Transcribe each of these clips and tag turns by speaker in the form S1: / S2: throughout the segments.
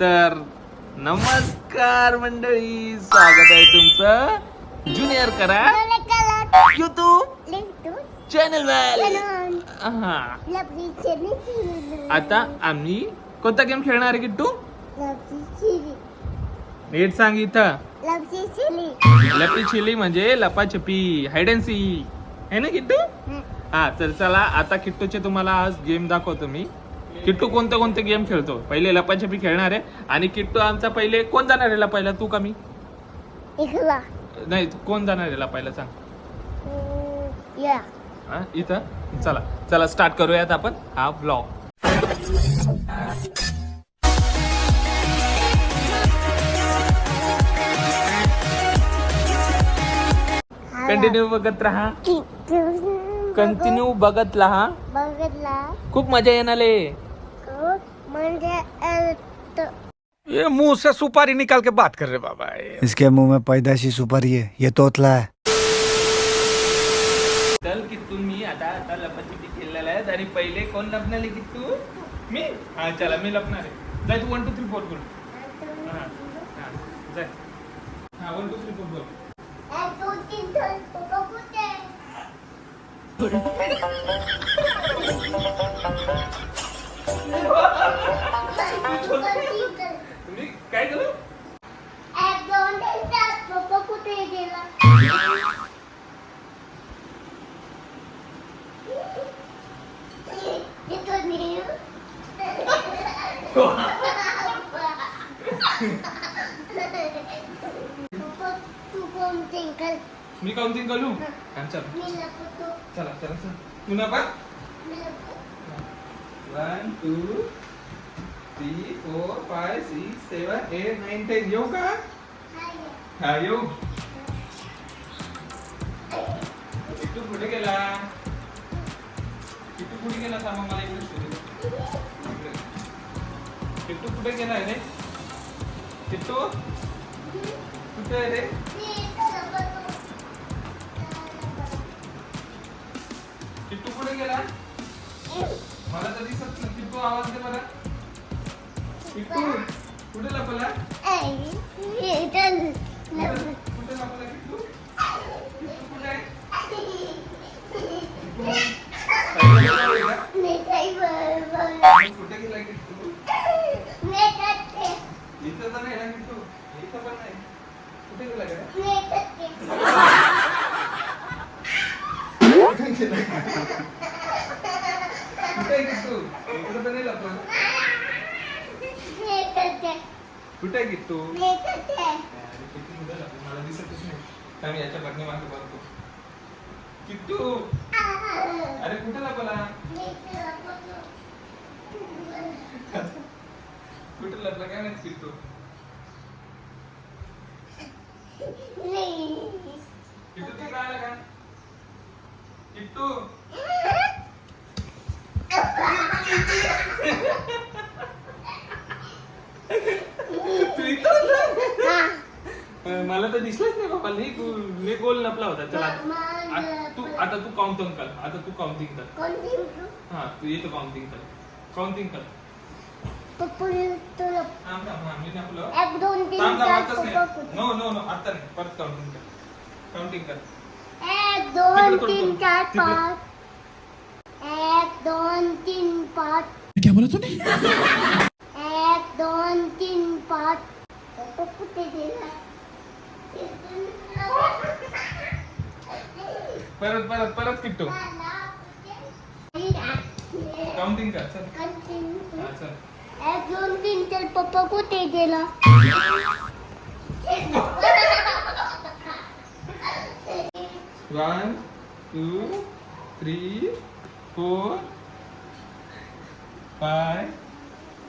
S1: तर नमस्कार मंडळी स्वागत आहे तुमचं ज्युनियर करा युट्यूब चॅनल हा. आता आम्ही कोणता गेम खेळणार आहे किट्टू? नीट सांग इथं. लपी चिली म्हणजे लपाछपी हाईड अँड सी है ना किट्टू? हा तर चला आता किट्टूचे तुम्हाला आज गेम दाखवतो मी. किट्टू कोणते कोणते गेम खेळतो? पहिले लपाछपी खेळणार आहे. आणि किट्टू आमचा पहिले कोण जाणार आहे लपायला? तू का मी? नाही कोण जाणार आहे लपायला सांग. हा इथं? चला चला स्टार्ट करूयात आपण. हा ब्लॉग कंटिन्यू बघत राहा. कंटिन्यू बघत राहा
S2: बघितला
S1: खूप मजा येणार आहे.
S2: अ,
S3: ये मुँह से सुपारी निकाल के बात कर रहे बाबा ये।
S4: इसके मुँह में पैदाशी सुपारी है ये तोतला है।
S1: चल मी आता आता लपाछपी खेळलेला आहे आणि पहिले कोण लपणार आहे किट्टू मी? हा चला मी लपणार आहे जाय तू वन टू थ्री फोर बोल। हा हा जाय हा वन टू थ्री फोर बोल।
S2: दोन, तीन, चार, कुठे
S1: चला तू ना पण
S2: मी लपतो
S1: one two three four five six seven eight nine ten येऊ का
S2: हाय.
S1: हा येऊ किट्टू कुठे गेला किट्टू कुठे गेला सांग मला इकडे तू कुठे गेला मला तर दिसत नाही. किट्टू आवाज दे मला. किट्टू कुठे लपला कुठे लपला काय माहिती. किट्टू. तिकडे आला का किट्टू. मला तर दिसलंच नाही बाबा. लई गोल लपला होता. चला. आता तू काउंटिंग कर. आता तू काउंटिंग कर? हा तू येतो काउंटिंग कर. काउंटिंग कर.
S2: पप्पू इथं लप.
S1: थांब थांब हा मी नापलं
S2: एक दोन तीन
S1: थांब थांब
S2: चार
S1: आताच
S2: पप्पा
S1: नाही
S2: कुठे?
S1: नो नो नो आता नाही. परत काउंटिंग कर. काउंटिंग कर.
S2: एक दोन तीन. चार. पाच. एक दोन तीन पाच.
S1: क्या बोला तूने
S2: एक दोन तीन पाच. पप्पा कुठे गेला?
S1: परत परत परत किट्टू. काउंटिंग कर चल. हा चल.
S2: एक दोन तीन चार पप्पा कुठे गेला?
S1: One two three four five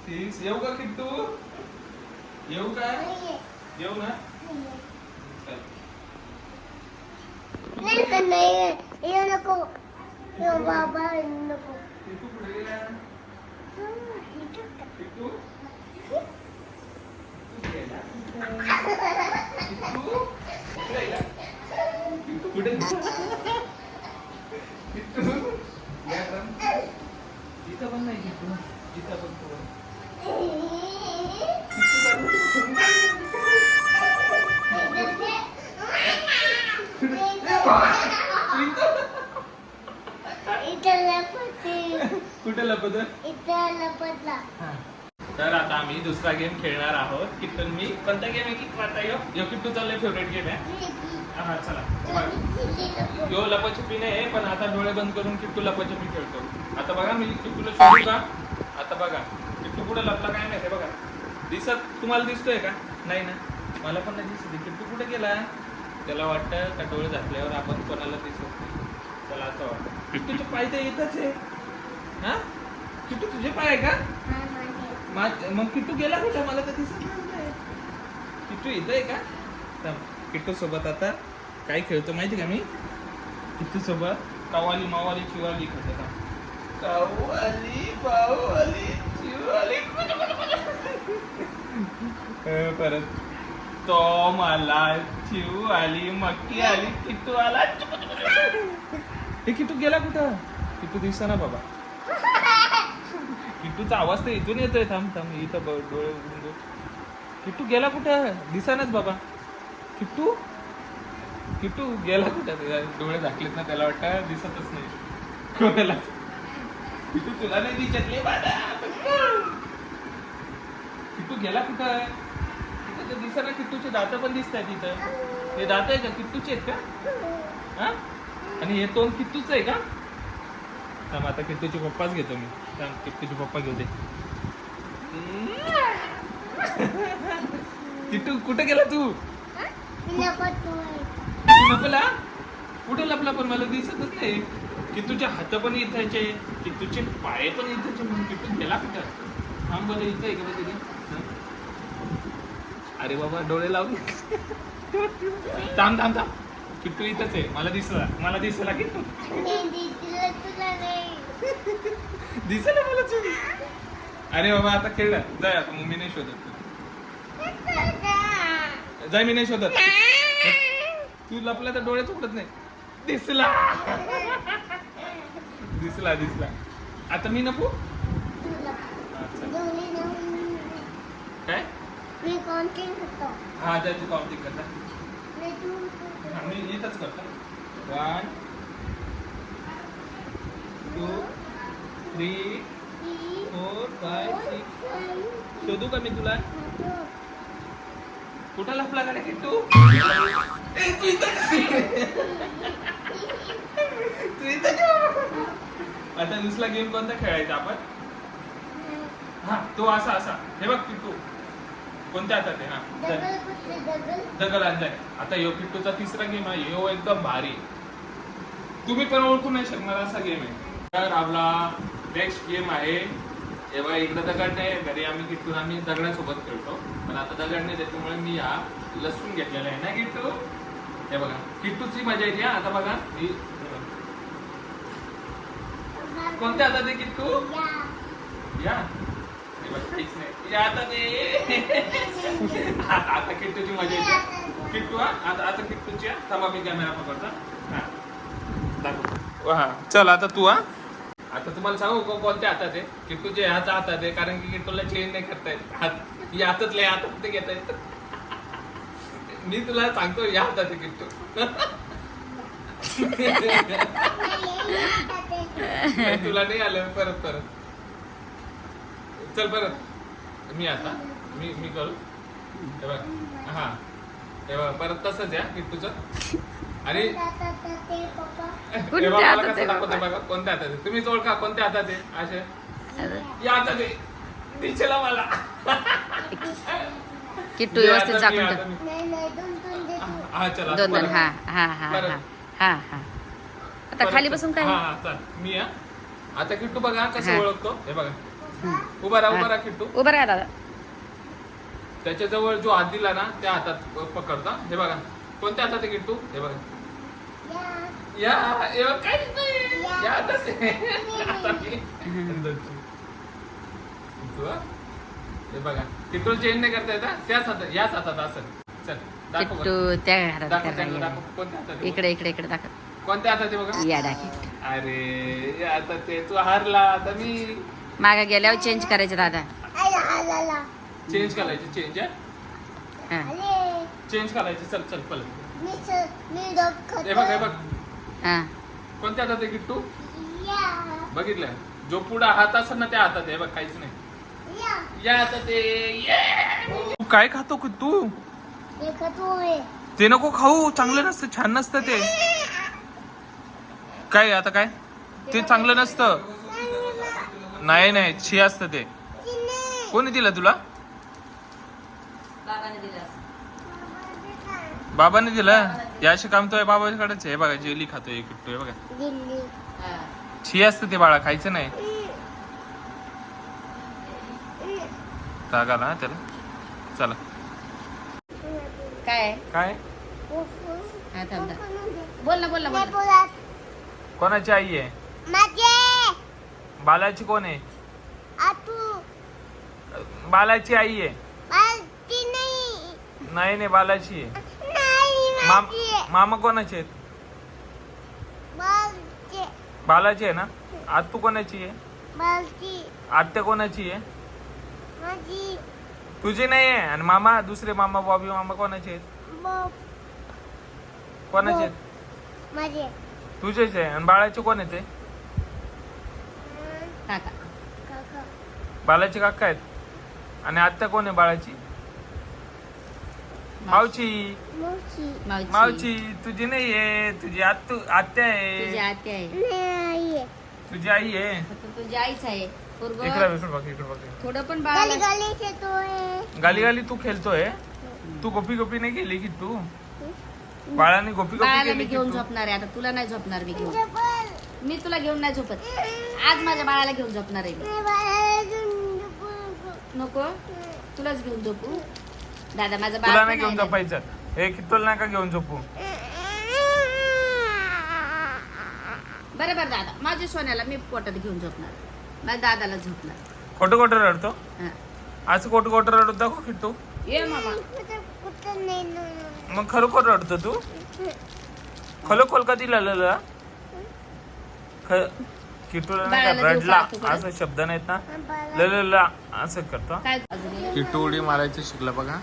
S1: six येऊ का किट्टू? येऊ का? येऊ ना चल
S2: नाही तर नाही येऊ नको येऊ बाबा येऊ नको
S1: किट्टू कुठे गेला किट्टू कुठे गेला? किट्टू कुठे गेला? कुठे गेला? किट्टू या रम. इथं पण नाही किट्टू इथं पण कुठे तर आता आम्ही दुसरा गेम खेळणार आहोत किटन मी कोणता गेम आहे की? आता यो. यो किट्टू चालले फेवरेट गेम आहे. हा चला. यो लपाछपी नाही पण आता डोळे बंद करून किट्टू लपछपी खेळतो. आता बघा मी किट्टूला शोधू का? आता बघा. किट्टू कुठं लपला काय माहिती बघा. दिसत तुम्हाला दिसतोय का? नाही ना? मला पण नाही दिसत किट्टू कुठे गेला त्याला वाटतं का डोळे झाकल्यावर आपण कोणाला दिसत नाही त्याला असं वाटतं. किट्टूचे पाय तर येतच आहे. हा? किट्टू तुझे पाय आहे का? मा- मग किट्टू गेला कुठे? मला तर दिसत नाही किट्टू इथं आहे का? थांब. किट्टू सोबत आता काय खेळतो माहिती का मी? किट्टू सोबत कवाली मावाली चिवाली खेळतो. का कवाली बावाली चिवाली परत. तो आला चिव आली मक्की आली किट्टू आला हे किटू गेला कुठं? किट्टू ना बाबा. किट्टूचा आवाज तर इथून येतोय. थांब थांब इथं बघ, डोळे उघडून किटू किट्टू गेला कुठं? दिसानच बाबा. किट्टू? किट्टू गेला कुठं? डोळे झाकलेत ना त्याला वाटतं. दिसतच नाही. कोणाला? किटू तुला नाही दिसतले बाबा किट्टू गेला कुठं? तिथे दिसत ना किट्टूचे दात पण दिसत आहेत तिथं हे दात आहे का? किट्टूचे आहेत का? हा? आणि हे तोंड किट्टूच आहे का? थांब आता किट्टूचे पप्पाच घेतो मी. थांब किट्टूचे पप्पा घेऊ दे. किट्टू कुठे गेला तू? लपला? कुठे लपला पण? मला दिसतच नाही. किट्टूचे हात पण इथायचे किट्टूचे पाय पण इथायचे म्हणून किट्टू गेला कुठं? थांब बरं इथं आहे का बरं तिथे? अरे बाबा डोळे लावून थांब थांब थांब. किट्टू इथंच आहे. मला दिसला. मला दिसला किट्टू
S2: नाही
S1: दिसला मला चुकी अरे बाबा आता खेळला जाय आता मग मी नाही शोधत. जाय मी नाही शोधत. तू लपला तर डोळे चुकत नाही. दिसला. दिसला दिसला. आता मी नको काय?
S2: मी काउंटिंग करतो.
S1: हा त्या तू काउंटिंग करता.
S2: मी तू
S1: हा, मी इथंच करतो. One two three four five six शोधू का मी तुला? कुठं लपला का रे किट्टू? ए, तू इथं तू इथं का? आता दुसरा गेम कोणता खेळायचा आपण? हा तो असा असा. हे बघ किट्टू. कोणत्या हातात आहे? हा.
S2: डबल
S1: दगड आणलाय आता यो किट्टूचा तिसरा गेम आहे. यो एकदम भारी. तुम्ही पण ओळखू नाही शकणार असा गेम आहे. तर आपला नेक्स्ट गेम आहे. हे बघा इकडे दगड नाही घरी आम्ही किट्टून आम्ही दगडासोबत खेळतो. पण आता दगड नाही त्याच्यामुळे मी हा लसूण घेतलेला आहे. ना किट्टू? हे बघा किट्टूची मजा येते. आता बघा. ही बघा. कोणत्या हातात आहे किट्टू?
S2: या.
S1: या. हे बघ, काहीच नाही. या आता ते आता आता किट्टूची मजा येते. किट्टू हा? आता आता किट्टूची हा. थांबा मी कॅमेरा पकडतो. हा. दाखव. हा चल आता तू हा? आता तुम्हाला सांगू को- कोणत्या हातात आहे? किट्टूचे ह्याचा हातात आहे कारण की किट्टूला चेंज नाही करता येत. हात या हातातले हातात ते घेता येत? मी तुला सांगतो या हातात आहे किट्टू. नाही, तुला नाही आलं. परत परत. चल परत. मी आता. मी मी करू? हे बघ हा. हे बघ परत तसंच या किट्टूचं. आणि बघ,
S5: कोणत्या
S1: मला
S5: हातात
S1: कसं
S5: आहे
S1: दाखवते
S5: बाबा?
S1: बघा कोणत्या हातात आहे? तुम्हीच ओळखा कोणत्या हातात आहे? असे या हातात आहे दिशेला मला.
S5: किट्टू
S1: या
S5: व्यवस्थित
S1: या
S5: झाकून ठेव.
S1: हा चला
S5: दोन. हा हा हा
S1: परत.
S5: हा हा हा. आता. खाली बसून काय?
S1: हा हा, चल. मी हा आता किट्टू बघा कसं
S5: हा.
S1: ओळखतो. हे बघा. उभा राहा उभा राहा किट्टू.
S5: उभं राहा दादा.
S1: त्याच्याजवळ जो हात दिला ना त्या हातात पकडता हे. बघा. कोणत्या हातात आहे किट्टू? हे बघा.
S2: या.
S1: या हे बघ, काहीच नाही
S2: या.
S1: या हातात आहे. किट्टू, हा? हे बघा. किट्टू चेंज नाही करता येता त्याच हातात याच हातात चल दाखव
S5: किट्टू. त्या हातात
S1: दाखव त्यांना
S5: करायला
S1: दाखव. कोणत्या हातात आहे
S5: इकडे इकडे इकडे दाखव.
S1: कोणत्या हातात आहे बघा?
S5: या डाकी
S1: अरे आता ते तू हारला आता मी
S5: मागे गेल्यावर चेंज करायचं दादा.
S1: चेंज करायची चेंज
S5: हा.
S1: चेंज करायची चल चल पल हे बघ हे बघ.
S5: हा.
S1: कोणत्या हातात आहे किट्टू?
S2: या.
S1: बघितलं जो पुढे हात असं ना त्या हातात आहे. बघ काहीच नाही.
S2: या.
S1: आता ते ये. तू काय खातो की तू
S2: हे खातोय
S1: ते नको खाऊ. चांगलं नसतं छान नसतं ते. काय आता काय? ते चांगलं नसतं. नाही नाही छी असतं ते. कोणी दिलं तुला?
S5: बाबाने दिलं असं.
S1: बाबाने दिलं? या अशी काम तो बाबाकडेच आहे. हे बघा जेली खातोय एक किट्टू हे बघा.
S5: हा.
S1: छी असतं ते बाळा खायचं नाही. राग आला ना त्याला. चला.
S5: काय?
S1: काय.
S5: बोल ना बोल ना
S1: कोणाची आई आहे? बालाची कोण आहे?
S2: आतू.
S1: बालाची आई आहे.
S2: नाही.
S1: नाही नाही बालाची आहे.
S2: नाही
S1: माम
S2: माझी
S1: मामा कोणाचे आहेत? बालाची आहे. ना? आत्तू कोणाची आहे? आत्या कोणाची आहे?
S2: माझी.
S1: तुझी नाही आहे. आणि मामा दुसरे मामा बॉबी मामा कोणाचे आहेत?
S2: बॉब.
S1: कोणाचे आहेत?
S2: माझे.
S1: तुझेच आहे. आणि बाळाचे कोण आहे ते?
S5: काका.
S2: काका.
S1: बालाची काका आहेत. आणि आत्या कोण आहे बाळाची? मावची मावची तुझी नाही आहे. तुझी आत्तू आत्या
S5: तुझी
S1: आहे. तुझी आई आहे.
S5: फक्त तुझी आईच आहे. पोरगं
S1: इकडे इकडे बघ इकडे बघ.
S5: थोडं पण
S2: गाली
S5: बाळाला
S2: गाली
S1: गाली गाली तू खेळतोय? तू गोपी गोपी नाही गेली की तू? बाळाने गोपी गोपी
S5: बाळाला मी
S1: केली की
S5: घेऊन
S1: तू?
S5: झोपणार आहे. आता तुला नाही झोपणार मी घेऊन. मी तुला घेऊन नाही झोपत. आज माझ्या बाळाला घेऊन झोपणार आहे मी.
S2: नाही नको.
S5: तुलाच घेऊन झोपू? दादा माझं
S1: तुला
S5: बाळ
S1: नाही
S5: पण
S1: घेऊन
S5: आहे
S1: झोपायचं. हे कित्तोल नका घेऊन झोपू?
S5: बरं बरं दादा. माझ्या सोन्याला मी पोटात घेऊन झोपणार. माझ्या दादाला झोपणार.
S1: खोटं खोटं रडतो?
S5: हा.
S1: असं खोटं खोटं रडत दाखव किट्टू
S5: ये मामा.
S2: नाही.
S1: मग खरोखर रडतो तू? खरोखर कधी किट्टूला नाही का रडला? असं शब्द नाहीत ना? ललला असं करतो. किट्टू उडी मारायचं शिकला बघा.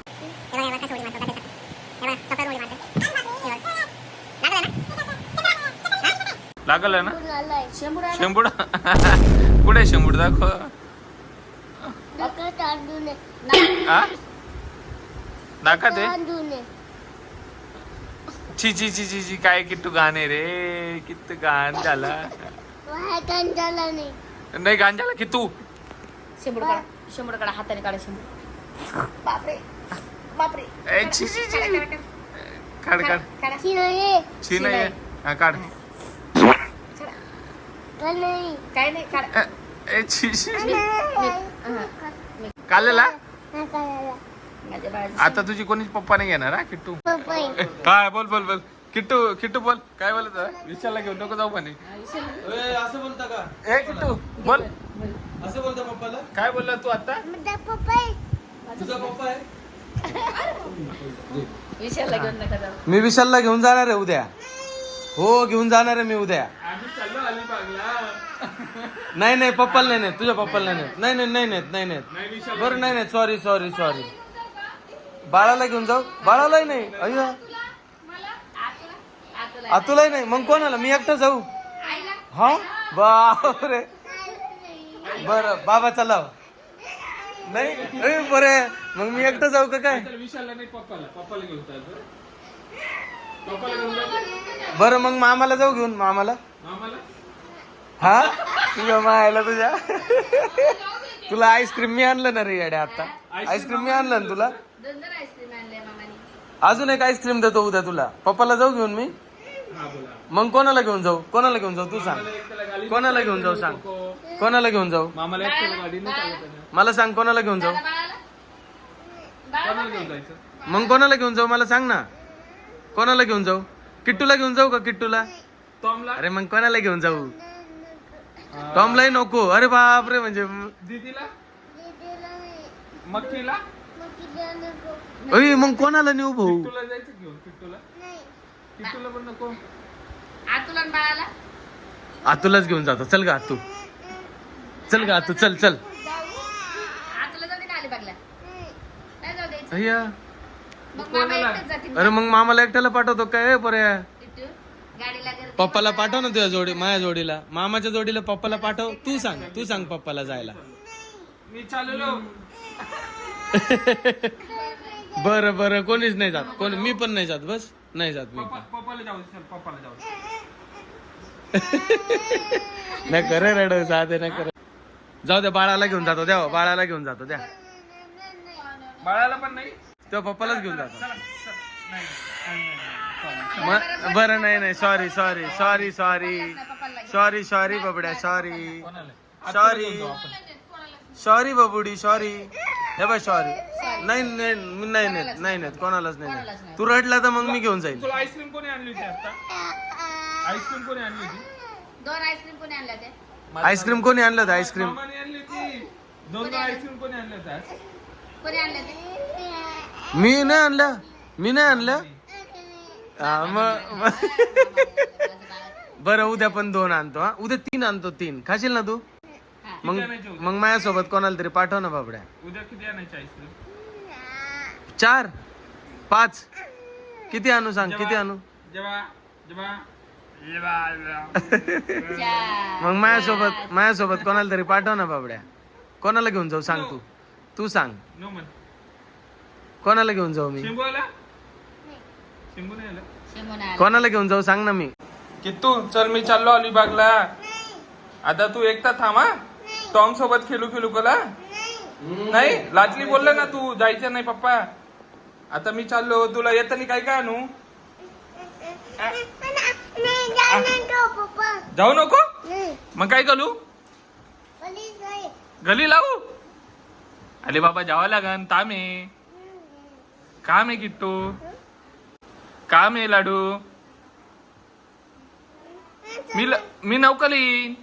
S1: लागल ना.
S5: शेंबूड
S1: कुठे शेंबूड दाखव? दाखा ते. ची ची ची ची काय किट्टू गाणे रे? किती गाण झाला.
S2: तांदळाला नाही.
S1: झाला की तू।
S5: शेंबूड काढा शेंबूड काढा हाताने काढा शेंबूड. बापरे बापरे।
S1: ए, छी छी छी। काढ काढ
S5: काढा
S2: ती नाही.
S1: छी नाही हा। काढ.
S2: का नाही.
S5: काय नाही काढा.
S1: ए, छी छी
S5: हा.
S1: काढलेला.
S5: माझ्या बाळाची
S1: आता तुझी कोणीच पप्पा नाही घेणार हा किट्टू?
S2: पपई.
S1: काय बोल बोल बोल. किट्टू किट्टू बोल. काय बोलत आहे? विशालला घेऊन नको जाऊ म्हणे.
S6: असं बोलता का?
S1: ए किट्टू बोल.
S6: असं बोलता पप्पाला?
S1: काय बोलला तू आता.
S6: तुझा पप्पा आहे.
S5: विषयाला घेऊन नका जाऊ.
S6: मी विशालला घेऊन जाणार आहे उद्या. हो घेऊन जाणार आहे मी उद्या. नाही नाही पप्पाला नाही नेत. तुझ्या पप्पाला नाही नाही नाही नाही नाही
S1: नाही
S6: बरं नाही नाही सॉरी सॉरी सॉरी बाळाला घेऊन जाऊ. बाळालाही नाही. अय्या. आतुलाही नाही. मग कोणाला? मी एकटा जाऊ. हा? बापरे. बर बाबा चला. नाही बरे. मग मी एकटा जाऊ का काय?
S1: तर विशालला नाही पप्पाला. पप्पाला घेऊन चालतो. पप्पाला घेऊन जातो
S6: बरं मग मामाला जाऊ घेऊन. मामाला?
S1: मामाला?
S6: हा? तुझ्या मायला तुझ्या? तुला आईस्क्रीम मी आणलं ना रे येड्या आता. आईस्क्रीम मी आणलं ना तुला?
S5: दोन दोन आईस्क्रीम आणले मामाने.
S6: अजून एक आईस्क्रीम देतो उद्या तुला. पप्पाला जाऊ घेऊन मी. मग कोणाला घेऊन जाऊ? कोणाला घेऊन जाऊ? तू सांग. कोणाला घेऊन जाऊ? सांग. कोणाला घेऊन जाऊ?
S1: मामाला एकट्याला गाडी नाही चालत आहे ना.
S6: मला सांग कोणाला घेऊन जाऊ?
S5: बाळाला?
S1: कोणाला घेऊन जायचं?
S6: मग कोणाला घेऊन जाऊ? मला सांग ना. कोणाला घेऊन जाऊ? किट्टूला घेऊन जाऊ का किट्टूला?
S1: टॉमला?
S6: अरे मग कोणाला घेऊन जाऊ? टॉमलाही नको. अरे बापरे म्हणजे
S1: दीदीला?
S2: दीदीला नाही.
S1: मक्कीला?
S2: मग
S6: कोणाला नेऊ भाऊ?
S1: किट्टूला जायचं घेऊन किट्टूला?
S2: नाही.
S1: किट्टूला पण नको.
S5: आतुला आणि बाळाला?
S6: आतूलाच घेऊन जातो. चल गा आतू. चल गा आतू. चल चल.
S5: आतुला जाऊ दे ना अलिबागला. नाही जाऊ द्यायचं
S6: अय्या.
S5: मग मामा एकटेच जातील
S6: अरे मग मामाला एकट्याला पाठवतो काय? पर्या
S5: गाडीला गर्दी
S6: पप्पाला पाठव ना तुझ्या जोडी माझ्या जोडीला. मामाच्या जोडीला पप्पाला पाठव. तू सांग तू सांग पप्पाला जायला.
S1: मी चाललो.
S6: बरं बरं. कोणीच नाही जात. कोणी मी पण नाही जात बस. नाही जात मी.
S1: पप्पा पप्पाला जाऊ दे, चल पप्पाला जाऊ दे.
S6: नाही करे रड जाते नाही करे. जाऊ द्या बाळाला घेऊन जातो. द्या बाळाला घेऊन जातो. द्या.
S1: बाळाला पण नाही?
S6: तो पप्पालाच घेऊन जातो.
S1: चला चल. नाही, नाही, नाही, नाही.
S6: म- बरं नाही नाही sorry sorry sorry sorry sorry sorry बबड्या sorry
S1: कोणाला?
S6: सॉरी
S1: घेऊन जाऊ आपण.
S6: सॉरी बबुडी सॉरी हे बाय सॉरी नाही नाही मी नाही नाही नाही नाही कोणालाच नाही
S5: कोणालाच
S6: नाही.
S5: नाही.
S6: तू रडला तर मग मी घेऊन जाईल
S1: तुला आईस्क्रीम कोणी आणली होती आता? आईस्क्रीम कोणी आणली होती?
S5: दोन आईस्क्रीम कोणी आणल्या ते
S6: आईस्क्रीम कोणी आणलं होतं आईस्क्रीम
S1: मामाने आणली होती. दोन दोन आईस्क्रीम कोणी आज?
S5: आणल्या ते
S6: मी नाही आणलं मी नाही आणलं हा, मग मग- बरं उद्या पण दोन आणतो हा. उद्या तीन आणतो तीन. खाशील ना तू?
S5: हा.
S6: मग मग माझ्यासोबत कोणाला तरी पाठव ना बाबड्या.
S1: उद्या किती आणायची आईस्क्रीम
S6: चार? पाच? किती आणू सांग? किती आणू?
S1: जेव्हा जेव्हा
S5: चार.
S6: मग माझ्यासोबत माझ्यासोबत कोणाला तरी पाठव ना बाबड्या. कोणाला घेऊन जाऊ सांग तू? तू सांग.
S1: नो मन
S6: कोणाला घेऊन जाऊ मी?
S1: शिंबू आला शिंबू नाही आला
S5: शेंगून आल्या.
S6: कोणाला घेऊन जाऊ सांग ना मी?
S1: किट्टू चल मी चाललो अलिबागला. आता तू एकटा थांबा टॉम सोबत खेळू खेळू कला? नाही. लाटली बोललं ना तू जायचं नाही पप्पा. आता मी चाललो तुला येताना काय काय आणू
S2: नाही जाणार का पप्पा.
S1: जाऊ नको? मग काय करू? गली लावू? अरे बाबा जावं लागन ताम आहे. काम आहे किट्टू. काम आहे लाडू. मी मी नौकल येईन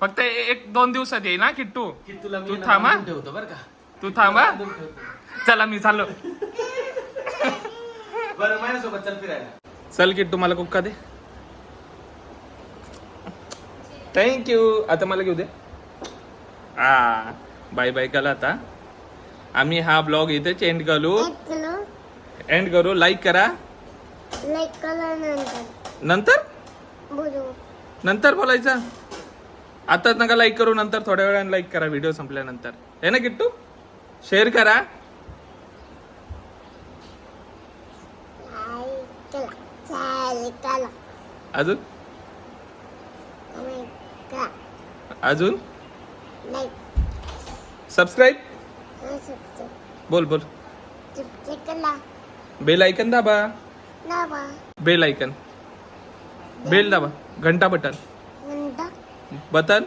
S1: फक्त एक दोन दिवसात येईन ना किट्टू. तू थांबा
S6: ठेवतो बरं का?
S1: तू थांबा चला मी चाललो.
S6: बरं माझ्यासोबत चल फिरायला.
S1: चल किट्टू मला कुक्का दे. थँक्यू आता मला घेऊ दे. आ बाय बाय कला आता. आम्ही हा ब्लॉग इथेच एंड करू. एंड करू. लाईक करा.
S2: लाईक करा नंतर.
S1: नंतर?
S2: बोलू.
S1: नंतर बोलायचं. आता नका लाईक करू नंतर थोड्या वेळाने लाईक करा व्हिडिओ संपल्यानंतर. हे ना किट्टू? शेअर करा. अजून? अजून? सबस्क्राईब बोल बोल. बेल आयकन दाबा. बेल आयकन बेल दाबा. घंटा बटन. बटन?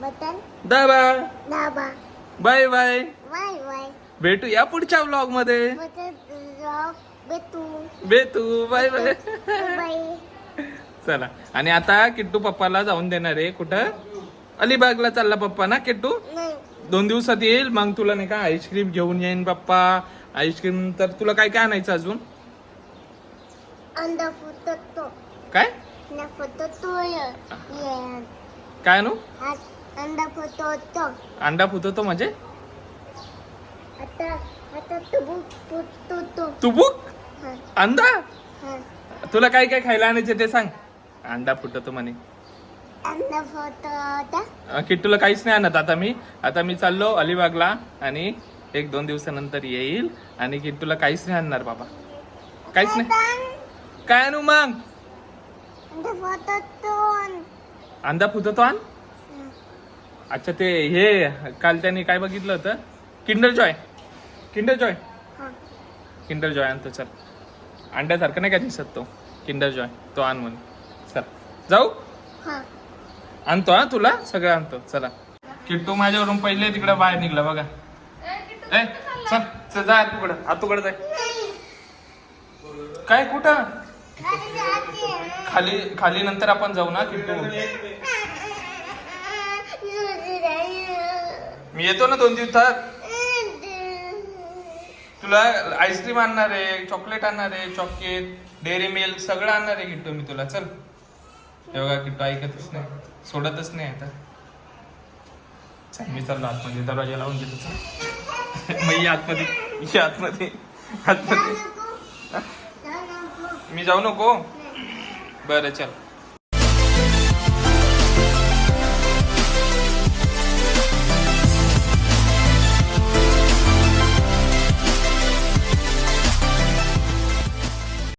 S2: बटन?
S1: दाबा.
S2: नावा
S1: बाय बाय.
S2: वाय वाय
S1: भेटू या पुढच्या
S2: ब्लॉगमध्ये बेतू
S1: भेटू. Bye bye.
S2: बाय
S1: चला. आणि आता किट्टू पप्पाला जाऊन देणार आहे. कुठं? अलिबागला चालला पप्पा ना किट्टू? दोन दिवसात येईल. मग तुला नाही का आईस्क्रीम घेऊन येईन पप्पा. आईस्क्रीम तर तुला काय काय आणायचं अजून? काय? काय आणू
S2: अंडा फुटतो
S1: अंडा फुटतो म्हणजे?
S2: आता आता तू फुटतो
S1: तू. बुक
S2: हा.
S1: अंडा?
S2: हा.
S1: तुला काय काय खायला आणायचं ते सांग. अंडा फुटतो म्हणे. किट्टूला काहीच नाही आणत आता मी. आता मी चाललो अलिबागला आणि एक दोन दिवसानंतर येईल आणि किट्टूला काहीच नाही आणणार बाबा. काहीच नाही. काय आणू मग?
S2: अंडा फुटतो
S1: अंडा फुटतो आण. अच्छा ते हे काल त्यांनी काय बघितलं होतं? किंडर जॉय किंडर जॉय
S2: हा.
S1: किंडर जॉय आणतो चल. अंड्यासारखं नाही का दिसत तो? किंडर जॉय तो आण म्हणून. चल. जाऊ?
S2: हा.
S1: आणतो हा तुला? सगळं आणतो. चला. किट्टू माझ्यावरून पहिले तिकडे बाहेर निघला बघा. ए चल चल जा आतुकडं आतुकडं जाय? काय कुठं? खाली खाली नंतर आपण जाऊ ना किट्टू. मी येतो ना दोन दिवसात. तुला आईस्क्रीम आणणार आहे चॉकलेट आणणार आहे चॉकलेट डेअरी मिल्क सगळं आणणार आहे किट्टू मी तुला. चल. हे किट्टू ऐकतच नाही. सोडतच नाही आता. चल मी चाललो आतमध्ये. दरवाजा लावून घेतो चल. मग ये आतमध्ये. आतमध्ये. आतमध्ये. मी जाऊ नको? बरं चल.